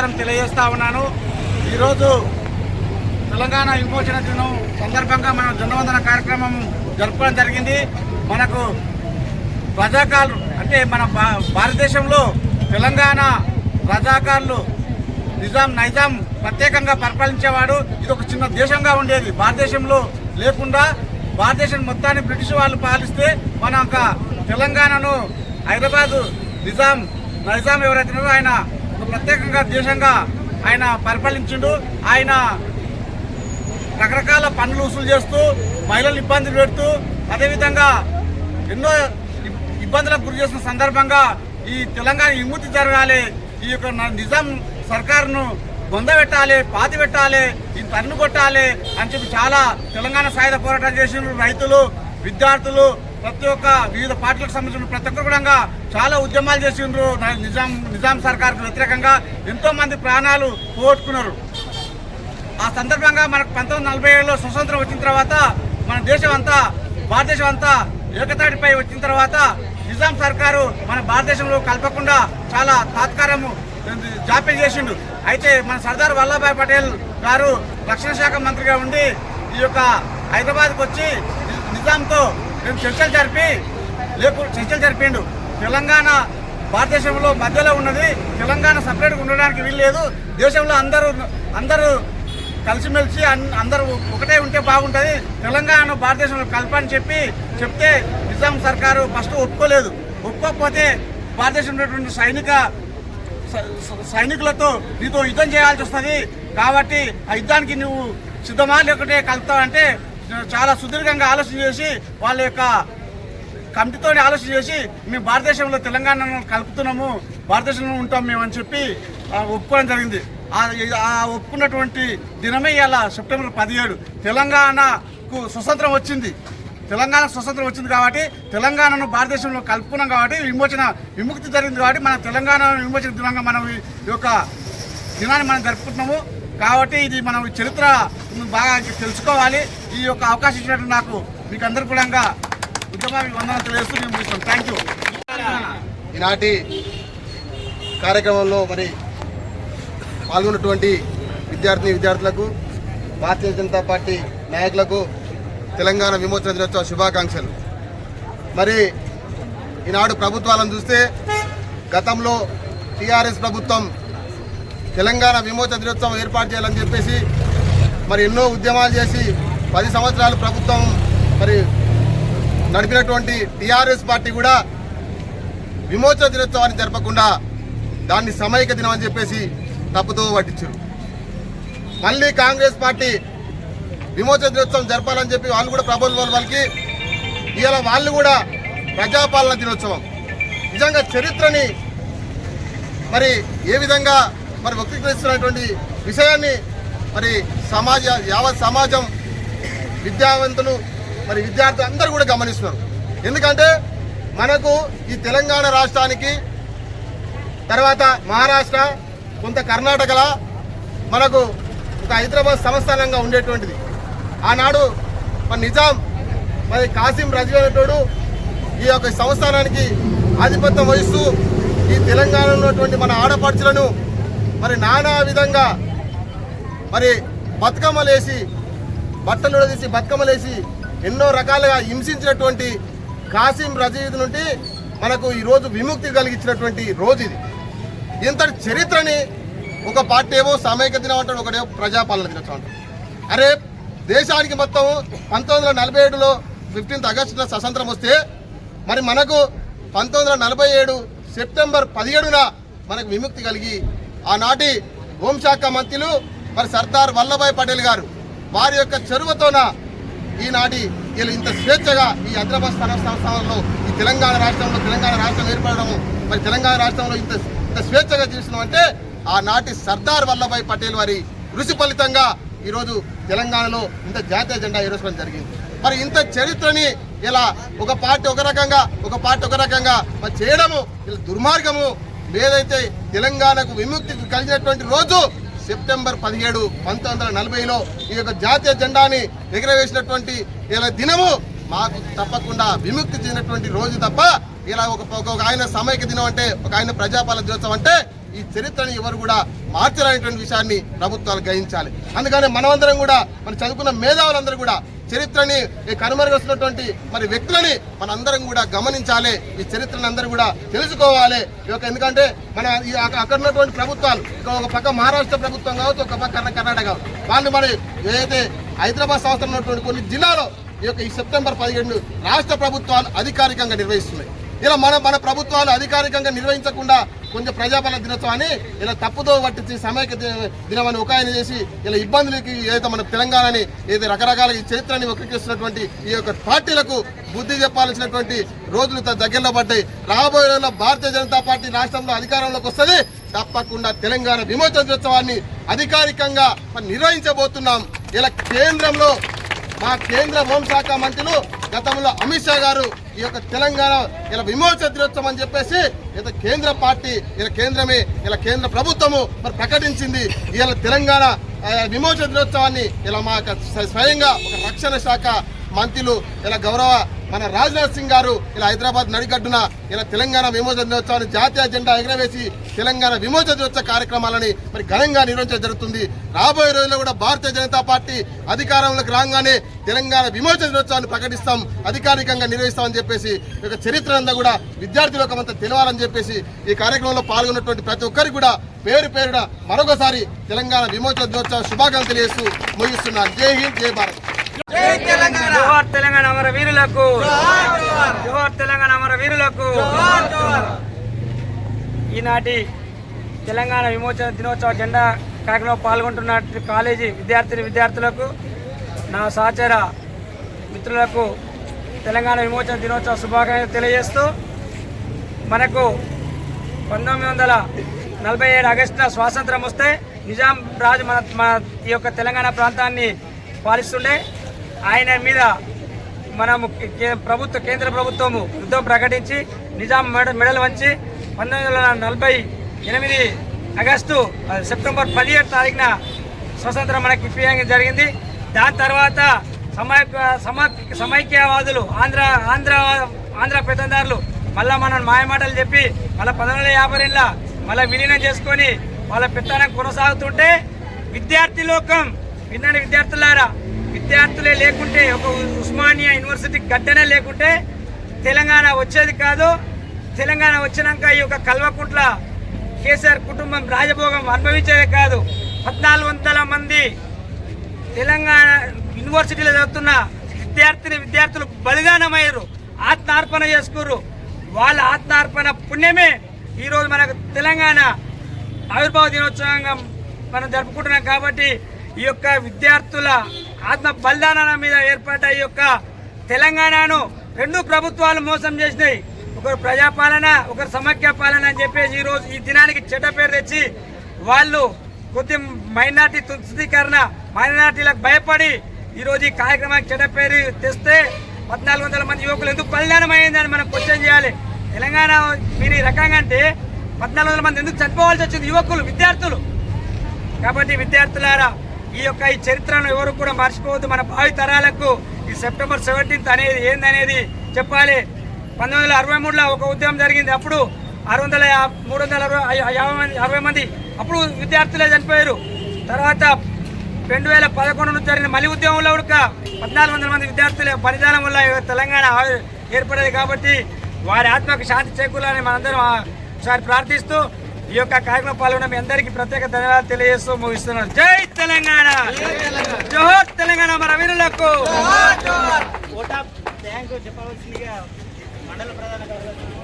నమస్కారం తెలియజేస్తా ఉన్నాను. ఈరోజు తెలంగాణ విమోచన దినం సందర్భంగా మనం జన్మవందన కార్యక్రమం జరుపుకోవడం జరిగింది. మనకు రజాకారులు అంటే మన భా- భారతదేశంలో తెలంగాణ రజాకారులు నిజాం నైజాం ప్రత్యేకంగా పరిపాలించేవాడు. ఇది ఒక చిన్న దేశంగా ఉండేది. భారతదేశంలో లేకుండా భారతదేశం మొత్తాన్ని బ్రిటిష్ వాళ్ళు పాలిస్తే మన తెలంగాణను హైదరాబాదు నిజాం నైజాం ఎవరైతే ఆయన ప్రత్యేకంగా దేశంగా ఆయన పరిపాలించిండు. ఆయన రకరకాల పనులు వసూలు చేస్తూ మహిళలు ఇబ్బందులు పెడుతూ అదేవిధంగా ఎన్నో ఇబ్బందులకు గురి చేసిన సందర్భంగా ఈ తెలంగాణ విముక్తి జరగాలి ఈ యొక్క నిజాం సర్కారును బొందబెట్టాలి పాతి పెట్టాలి ఈ తన్ను కొట్టాలి అని చెప్పి చాలా తెలంగాణ సాయుధ పోరాటం చేసిన రైతులు విద్యార్థులు ప్రతి ఒక్క వివిధ పార్టీలకు సంబంధించిన ప్రతి ఒక్కరు కూడా చాలా ఉద్యమాలు చేసిండ్రు. నిజాం నిజాం సర్కార్కు వ్యతిరేకంగా ఎంతో మంది ప్రాణాలు పోగొట్టుకున్నారు. ఆ సందర్భంగా మనకు పంతొమ్మిది నలభై ఏడులో స్వతంత్రం వచ్చిన తర్వాత మన దేశం అంతా భారతదేశం అంతా ఏకతాటిపై వచ్చిన తర్వాత నిజాం సర్కారు మన భారతదేశంలో కలపకుండా చాలా తాత్కారము జాప్యం చేసిండు. అయితే మన సర్దార్ వల్లభాయ్ పటేల్ గారు రక్షణ శాఖ మంత్రిగా ఉండి ఈ యొక్క హైదరాబాద్కు వచ్చి నిజాంతో మేము చర్చలు జరిపి లేకు చర్చలు జరిపిండు. తెలంగాణ భారతదేశంలో మధ్యలో ఉన్నది. తెలంగాణ సపరేట్గా ఉండడానికి వీల్లేదు దేశంలో అందరూ అందరూ కలిసిమెలిసి అన్- అందరూ ఒకటే ఉంటే బాగుంటుంది. తెలంగాణ భారతదేశంలో కలపని చెప్పి చెప్తే నిజాం సర్కారు ఫస్ట్ ఒప్పుకోలేదు. ఒప్పుకోకపోతే భారతదేశంలో ఉన్నటువంటి సైనిక సైనికులతో నీతో యుద్ధం చేయాల్సి వస్తుంది. కాబట్టి ఆ యుద్ధానికి నువ్వు సిద్ధమా లేకుంటే కలుపుతావంటే చాలా సుదీర్ఘంగా ఆలోచన చేసి వాళ్ళ యొక్క కమిటీతో ఆలోచన చేసి మేము భారతదేశంలో తెలంగాణను కలుపుతున్నాము భారతదేశంలో ఉంటాం మేము అని చెప్పి ఒప్పుకోవడం జరిగింది. ఆ ఒప్పుకున్నటువంటి దినమే ఇలా సెప్టెంబర్ పదిహేడు. తెలంగాణకు స్వతంత్రం వచ్చింది. తెలంగాణ స్వతంత్రం వచ్చింది కాబట్టి తెలంగాణను భారతదేశంలో కలుపుకున్నాం కాబట్టి విమోచన విముక్తి జరిగింది కాబట్టి మన తెలంగాణ విమోచన దినంగా మనం ఈ యొక్క దినాన్ని మనం జరుపుకుంటున్నాము. కాబట్టి ఇది మనం చరిత్ర బాగా తెలుసుకోవాలి. ఈ యొక్క అవకాశం ఇచ్చినట్టు నాకు మీకు అందరు కూడా ఉద్యమానికి వందనం తెలియజేస్తూ థ్యాంక్ యూ ఈనాటి కార్యక్రమంలో మరి పాల్గొన్నటువంటి విద్యార్థిని విద్యార్థులకు భారతీయ జనతా పార్టీ నాయకులకు తెలంగాణ విమోచన దినోత్సవ శుభాకాంక్షలు. మరి ఈనాడు ప్రభుత్వాలను చూస్తే గతంలో టీఆర్ఎస్ ప్రభుత్వం తెలంగాణ విమోచన దినోత్సవం ఏర్పాటు చేయాలని చెప్పేసి మరి ఎన్నో ఉద్యమాలు చేసి పది సంవత్సరాలు ప్రభుత్వం మరి నడిపినటువంటి టీఆర్ఎస్ పార్టీ కూడా విమోచన దినోత్సవాన్ని జరపకుండా దాన్ని సమైక దినం అని చెప్పేసి తప్పుతో పట్టించారు. మళ్ళీ కాంగ్రెస్ పార్టీ విమోచన దినోత్సవం జరపాలని చెప్పి వాళ్ళు కూడా ప్రభుత్వం వాళ్ళకి ఇవాళ వాళ్ళు కూడా ప్రజాపాలన దినోత్సవం. నిజంగా చరిత్రని మరి ఏ విధంగా మరి వ్యక్తీకరిస్తున్నటువంటి విషయాన్ని మరి సమాజ యావత్ సమాజం విద్యావంతులు మరి విద్యార్థులు అందరూ కూడా గమనిస్తున్నారు. ఎందుకంటే మనకు ఈ తెలంగాణ రాష్ట్రానికి తర్వాత మహారాష్ట్ర కొంత కర్ణాటకల మనకు ఒక హైదరాబాద్ సంస్థానంగా ఉండేటువంటిది. ఆనాడు మన నిజాం మరి కాసిం రజీ ఈ యొక్క సంస్థానానికి ఆధిపత్యం వహిస్తూ ఈ తెలంగాణలో ఉన్నటువంటి మన ఆడపడుచులను మరి నానా విధంగా మరి బతుకమ్మలేసి బట్టలు తీసి బతుకమ్మలేసి ఎన్నో రకాలుగా హింసించినటువంటి కాసిం రజీద్ నుండి మనకు ఈరోజు విముక్తి కలిగించినటువంటి రోజు ఇది. ఇంతటి చరిత్రని ఒక పార్టీ ఏమో సమైక్య దినం అంటాడు ఒకటేమో ప్రజాపాలన దినోత్సవం అంటాడు అరే దేశానికి మొత్తం పంతొమ్మిది వందల నలభై ఏడులో ఫిఫ్టీన్త్ ఆగస్టున స్వతంత్రం వస్తే మరి మనకు పంతొమ్మిది వందల నలభై ఏడు సెప్టెంబర్ పదిహేడున మనకు విముక్తి కలిగి ఆనాటి హోంశాఖ మంత్రులు మరి సర్దార్ వల్లభాయ్ పటేల్ గారు వారి యొక్క చెరువతోన ఈనాటి వీళ్ళు ఇంత స్వేచ్ఛగా ఈ హైదరాబాద్ స్థాన సంస్థానంలో ఈ తెలంగాణ రాష్ట్రంలో తెలంగాణ రాష్ట్రం ఏర్పడము మరి తెలంగాణ రాష్ట్రంలో ఇంత ఇంత స్వేచ్ఛగా చేసినాం అంటే ఆనాటి సర్దార్ వల్లభాయ్ పటేల్ వారి కృషి ఫలితంగా ఈరోజు తెలంగాణలో ఇంత జాతీయ జెండా ఎగరేసుకోవడం జరిగింది. మరి ఇంత చరిత్రని ఇలా ఒక పార్టీ ఒక రకంగా ఒక పార్టీ ఒక రకంగా మరి చేయడము ఇలా దుర్మార్గము ఏదైతే తెలంగాణకు విముక్తి కలిగినటువంటి రోజు సెప్టెంబర్ పదిహేడు పంతొమ్మిది వందల నలభైలో ఈ యొక్క జాతీయ జెండాని ఎగరవేసినటువంటి ఇలా దినము మాకు తప్పకుండా విముక్తి చెందినటువంటి రోజు తప్ప ఇలా ఒక ఒక ఆయన సమైక్య దినం అంటే ఒక ఆయన ప్రజాపాలన దినోత్సవం అంటే ఈ చరిత్రని ఎవరు కూడా మార్చలేనటువంటి విషయాన్ని ప్రభుత్వాలు గ్రహించాలి. అందుకని మనమందరం కూడా మనం చదువుకున్న మేధావులందరూ కూడా చరిత్రని ఈ కనుమరుగొస్తున్నటువంటి మరి వ్యక్తులని మనందరం కూడా గమనించాలి. ఈ చరిత్రను అందరూ కూడా తెలుసుకోవాలి. ఈ యొక్క ఎందుకంటే మన ఈ అక్కడ ఉన్నటువంటి ప్రభుత్వాలు ఒక పక్క మహారాష్ట్ర ప్రభుత్వం కావచ్చు ఒక పక్క కర్ణాటక వాళ్ళు మరి ఏదైతే హైదరాబాద్ సంస్థ ఉన్నటువంటి కొన్ని జిల్లాలో ఈ యొక్క ఈ సెప్టెంబర్ పదిహేడు రాష్ట్ర ప్రభుత్వాలు అధికారికంగా నిర్వహిస్తున్నాయి. ఇలా మన మన ప్రభుత్వాలు అధికారికంగా నిర్వహించకుండా కొంచెం ప్రజాపాలన దినోత్సవాన్ని ఇలా తప్పుదో పట్టించి సమైక్య దినమని దినం అని ఒక ఆయన చేసి ఇలా ఇబ్బందులకి ఏదైతే మన తెలంగాణని ఏదైతే రకరకాల ఈ చరిత్రని వక్రీకరిస్తున్నటువంటి ఈ యొక్క పార్టీలకు బుద్ధి చెప్పాల్సినటువంటి రోజులు దగ్గరలో పడ్డాయి. రాబోయే రోజుల్లో భారతీయ జనతా పార్టీ రాష్ట్రంలో అధికారంలోకి వస్తుంది. తప్పకుండా తెలంగాణ విమోచన దినోత్సవాన్ని అధికారికంగా నిర్వహించబోతున్నాం. ఇలా కేంద్రంలో మా కేంద్ర హోంశాఖ మంత్రులు గతంలో అమిత్ షా గారు ఈ యొక్క తెలంగాణ ఇలా విమోచన దినోత్సవం అని చెప్పేసి ఇలా కేంద్ర పార్టీ ఇలా కేంద్రమే ఇలా కేంద్ర ప్రభుత్వము మరి ప్రకటించింది. ఇలా తెలంగాణ విమోచన దినోత్సవాన్ని ఇలా మా స్వయంగా ఒక రక్షణ శాఖ మంత్రులు ఇలా గౌరవ మన రాజ్నాథ్ సింగ్ గారు ఇలా హైదరాబాద్ నడిగడ్డున ఇలా తెలంగాణ విమోచన దినోత్సవాన్ని జాతీయ జెండా ఎగరవేసి తెలంగాణ విమోచన దినోత్సవ కార్యక్రమాలని మరి ఘనంగా నిర్వహించడం జరుగుతుంది. రాబోయే రోజుల్లో కూడా భారతీయ జనతా పార్టీ అధికారంలోకి రాగానే తెలంగాణ విమోచన దినోత్సవాన్ని ప్రకటిస్తాం అధికారికంగా నిర్వహిస్తామని చెప్పేసి యొక్క చరిత్ర అంతా కూడా విద్యార్థులకు లోకమంతా తెలవాలని చెప్పేసి ఈ కార్యక్రమంలో పాల్గొన్నటువంటి ప్రతి ఒక్కరికి కూడా పేరు పేరున మరొకసారి తెలంగాణ విమోచన దినోత్సవ శుభాకాంక్షలు చేస్తూ ముగిస్తున్నాను. జై హింద్ జై భారత్. జోహార్ తెలంగాణ అమర వీరులకు. జోహార్ తెలంగాణ అమర వీరులకు. ఈనాటి తెలంగాణ విమోచన దినోత్సవ జెండా కార్యక్రమంలో పాల్గొంటున్న కాలేజీ విద్యార్థిని విద్యార్థులకు నా సహచర మిత్రులకు తెలంగాణ విమోచన దినోత్సవ శుభాకాంక్షలు తెలియజేస్తూ మనకు పంతొమ్మిది వందల నలభై ఏడు ఆగస్టున స్వాతంత్రం వస్తే నిజాం రాజు మన మన ఈ యొక్క తెలంగాణ ప్రాంతాన్ని పాలిస్తుండే. ఆయన మీద మనము కే- ప్రభుత్వ కేంద్ర ప్రభుత్వము యుద్ధం ప్రకటించి నిజాం మెడ మెడల్ వంచి పంతొమ్మిది వందల నలభై ఎనిమిది ఆగస్టు సెప్టెంబర్ పదిహేడు తారీఖున స్వతంత్రం మనకి ఇప్పించడం జరిగింది. దాని తర్వాత సమైక్య సమ- సమైక్యవాదులు ఆంధ్ర ఆంధ్ర ఆంధ్ర పెత్తందారులు మళ్ళా మనం మాయమాటలు చెప్పి మళ్ళీ పంతొమ్మిది వందల యాభై రెండులో మళ్ళీ విలీనం చేసుకొని వాళ్ళ పెత్తనం కొనసాగుతుంటే విద్యార్థి లోకం విన్నాను విద్యార్థులారా విద్యార్థులే లేకుంటే ఒక ఉస్మానియా యూనివర్సిటీ గడ్డనే లేకుంటే తెలంగాణ వచ్చేది కాదు. తెలంగాణ వచ్చినాక ఈ యొక్క కల్వకుంట్ల కేసీఆర్ కుటుంబం రాజభోగం అనుభవించేదే కాదు. పద్నాలుగు వందల మంది తెలంగాణ యూనివర్సిటీలో చదువుతున్న విద్యార్థిని విద్యార్థులు బలిదానమయ్యారు. ఆత్మార్పణ చేసుకుర్రు. వాళ్ళ ఆత్మార్పణ పుణ్యమే. ఈరోజు మనకు తెలంగాణ ఆవిర్భావ దినోత్సవంగా మనం జరుపుకుంటున్నాం కాబట్టి ఈ యొక్క విద్యార్థుల ఆత్మ బలిదానాల మీద ఏర్పడ్డ ఈ యొక్క తెలంగాణను రెండు ప్రభుత్వాలు మోసం చేసినాయి. ఒకరు ప్రజాపాలన ఒకరు సమాఖ్య పాలన అని చెప్పేసి ఈరోజు ఈ దినానికి చెడ్డ పేరు తెచ్చి వాళ్ళు కొద్ది మైనార్టీ తుస్తీకరణ మైనార్టీలకు భయపడి ఈరోజు ఈ కార్యక్రమానికి చెడ్డ పేరు తెస్తే పద్నాలుగు వందల మంది యువకులు ఎందుకు బలిదానం అయిందని మనం క్వశ్చన్ చేయాలి. తెలంగాణ మీరు ఈ రకంగా అంటే పద్నాలుగు వందల మంది ఎందుకు చనిపోవాల్సి వచ్చింది? యువకులు విద్యార్థులు. కాబట్టి విద్యార్థులారా ఈ యొక్క ఈ చరిత్రను ఎవరు కూడా మర్చిపోవద్దు. మన భావి తరాలకు ఈ సెప్టెంబర్ సెవెంటీన్త్ అనేది ఏందనేది చెప్పాలి. పంతొమ్మిది వందల అరవై మూడులో ఒక ఉద్యమం జరిగింది. అప్పుడు ఆరు వందల మూడు వందల అరవై యాభై మంది అరవై మంది అప్పుడు విద్యార్థులే చనిపోయారు. తర్వాత రెండు వేల పదకొండు నుంచి జరిగిన మళ్ళీ ఉద్యమంలో కూడా పద్నాలుగు వందల మంది విద్యార్థుల బలిదానం వల్ల తెలంగాణ ఏర్పడేది కాబట్టి వారి ఆత్మకు శాంతి చేకూరాలని మనందరం ఒకసారి ప్రార్థిస్తూ ఈ యొక్క కార్యక్రమం పాల్గొన్న మీ అందరికీ ప్రత్యేక ధన్యవాదాలు తెలియజేస్తూ ముగిస్తున్నాను. జై తెలంగాణ! జోహర్ తెలంగాణ మన వీరులకు! చెప్పవలసిందిగా మండల ప్రధాన కార్యక్రమాన్ని